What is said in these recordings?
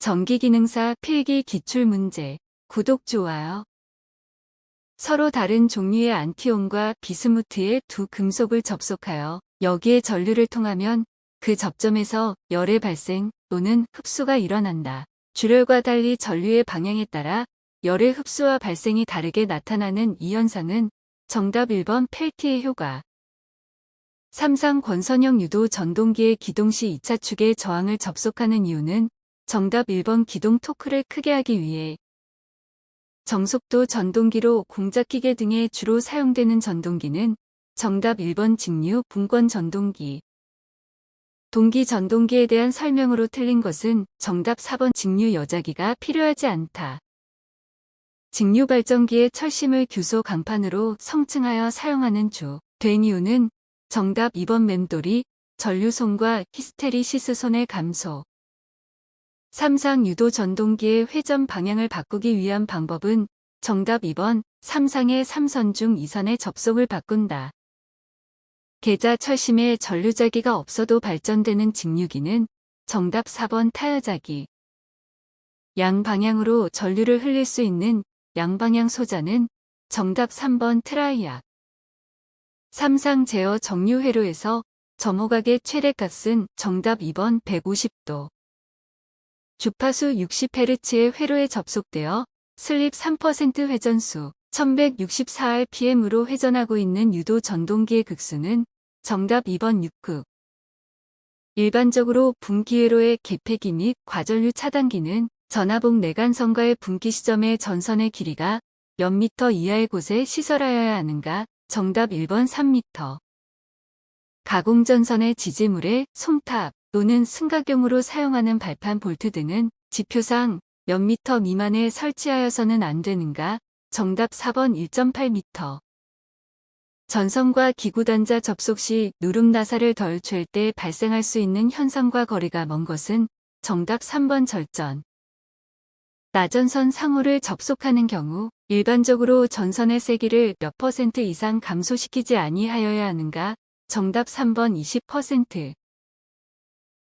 전기기능사 필기 기출문제. 구독, 좋아요. 서로 다른 종류의 안티온과 비스무트의 두 금속을 접속하여 여기에 전류를 통하면 그 접점에서 열의 발생 또는 흡수가 일어난다. 줄열과 달리 전류의 방향에 따라 열의 흡수와 발생이 다르게 나타나는 이 현상은 정답 1번 펠티의 효과. 삼상 권선형 유도 전동기의 기동 시 2차 축에 저항을 접속하는 이유는 정답 1번 기동 토크를 크게 하기 위해 정속도 전동기로 공작기계 등에 주로 사용되는 전동기는 정답 1번 직류 분권 전동기. 동기 전동기에 대한 설명으로 틀린 것은 정답 4번 직류 여자기가 필요하지 않다. 직류 발전기의 철심을 규소 강판으로 성층하여 사용하는 주. 된 이유는 정답 2번 맴돌이 전류손과 히스테리시스 손의 감소. 삼상 유도 전동기의 회전 방향을 바꾸기 위한 방법은 정답 2번 삼상의 3선 중 2선의 접속을 바꾼다. 계좌 철심에 전류자기가 없어도 발전되는 직류기는 정답 4번 타여자기. 양방향으로 전류를 흘릴 수 있는 양방향 소자는 정답 3번 트라이악. 삼상 제어 정류 회로에서 점호각의 최대값은 정답 2번 150도. 주파수 60Hz의 회로에 접속되어 슬립 3% 회전수 1164rpm으로 회전하고 있는 유도 전동기의 극수는 정답 2번 6극. 일반적으로 분기회로의 개폐기 및 과전류 차단기는 전하복 내관선과의 분기 시점의 전선의 길이가 몇 미터 이하의 곳에 시설하여야 하는가 정답 1번 3m. 가공전선의 지지물에 송탑 또는 승가경으로 사용하는 발판 볼트 등은 지표상 몇 미터 미만에 설치하여서는 안 되는가? 정답 4번 1.8m. 전선과 기구단자 접속 시 누름 나사를 덜잴때 발생할 수 있는 현상과 거리가 먼 것은 정답 3번 절전. 나전선 상호를 접속하는 경우 일반적으로 전선의 세기를 몇 퍼센트 이상 감소시키지 아니하여야 하는가? 정답 3번 20%.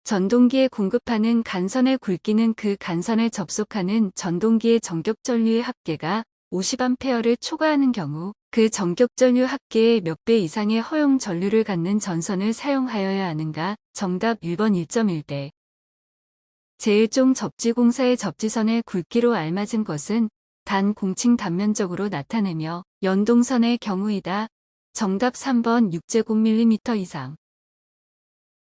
전동기에 공급하는 간선의 굵기는 그 간선에 접속하는 전동기의 전격 전류의 합계가 50A를 초과하는 경우 그 전격 전류 합계의 몇 배 이상의 허용 전류를 갖는 전선을 사용하여야 하는가? 정답 1번 1.1배. 제1종 접지공사의 접지선의 굵기로 알맞은 것은 단 공칭 단면적으로 나타내며 연동선의 경우이다. 정답 3번 6제곱밀리미터 이상.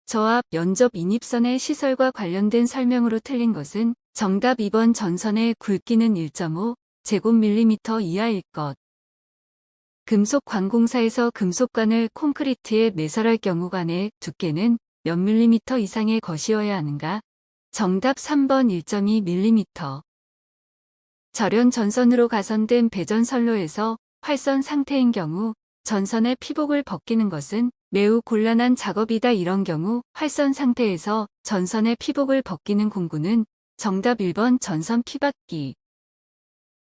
저압 연접 인입선의 시설과 관련된 설명으로 틀린 것은 정답 2번 전선의 굵기는 1.5 제곱밀리미터 이하일 것. 금속 관공사에서 금속관을 콘크리트에 매설할 경우 간의 두께는 몇 밀리미터 이상의 것이어야 하는가? 정답 3번 1.2밀리미터. 절연 전선으로 가선된 배전선로에서 활선 상태인 경우 전선의 피복을 벗기는 것은 매우 곤란한 작업이다 이런 경우 활선 상태에서 전선의 피복을 벗기는 공구는 정답 1번 전선 피받기.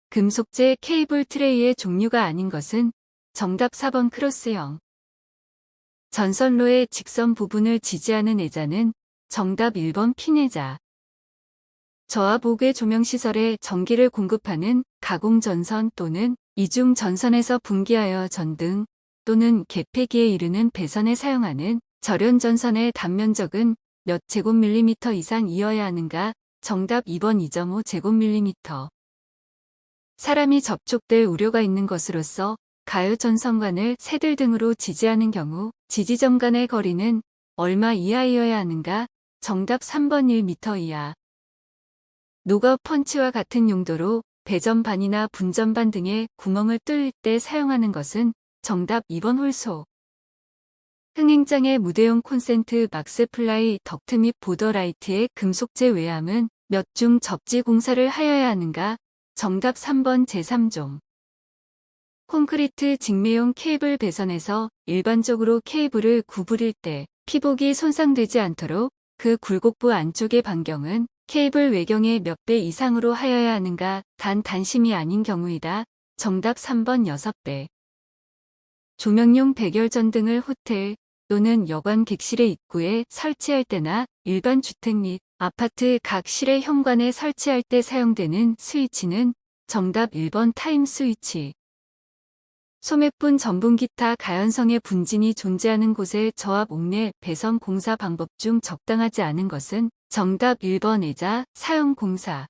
금속재 케이블 트레이의 종류가 아닌 것은 정답 4번 크로스형. 전선로의 직선 부분을 지지하는 애자는 정답 1번 피내자. 저하복의 조명시설에 전기를 공급하는 가공전선 또는 이중 전선에서 분기하여 전등 또는 개폐기에 이르는 배선에 사용하는 절연 전선의 단면적은 몇 제곱밀리미터 이상 이어야 하는가? 정답 2번 2.5 제곱밀리미터. 사람이 접촉될 우려가 있는 것으로서 가요 전선관을 새들 등으로 지지하는 경우 지지점 간의 거리는 얼마 이하이어야 하는가? 정답 3번 1m 이하. 노가 펀치와 같은 용도로 배전반이나 분전반 등의 구멍을 뚫을 때 사용하는 것은 정답 2번 홀소. 흥행장의 무대용 콘센트 막스플라이 덕트 및 보더라이트의 금속재 외함은 몇 중 접지 공사를 하여야 하는가? 정답 3번 제3종. 콘크리트 직매용 케이블 배선에서 일반적으로 케이블을 구부릴 때 피복이 손상되지 않도록 그 굴곡부 안쪽의 반경은 케이블 외경의 몇 배 이상으로 하여야 하는가 단 단심이 아닌 경우이다. 정답 3번 6배. 조명용 백열전 등을 호텔 또는 여관 객실의 입구에 설치할 때나 일반 주택 및 아파트 각 실의 현관에 설치할 때 사용되는 스위치는 정답 1번 타임 스위치. 소매뿐 전분 기타 가연성의 분진이 존재하는 곳의 저압 옥내 배선 공사 방법 중 적당하지 않은 것은 정답 1번 애자 사용 공사.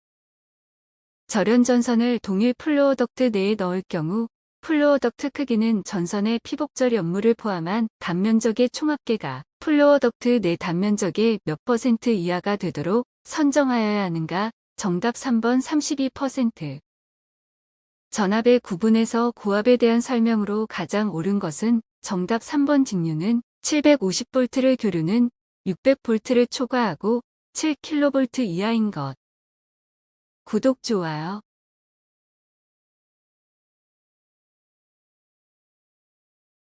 절연 전선을 동일 플로어 덕트 내에 넣을 경우 플로어 덕트 크기는 전선의 피복절 연물을 포함한 단면적의 총합계가 플로어 덕트 내 단면적의 몇 퍼센트 이하가 되도록 선정하여야 하는가? 정답 3번 32%. 전압의 구분에서 고압에 대한 설명으로 가장 옳은 것은 정답 3번 직류는 750V를 교류는 600V를 초과하고 7kV 이하인 것. 구독, 좋아요.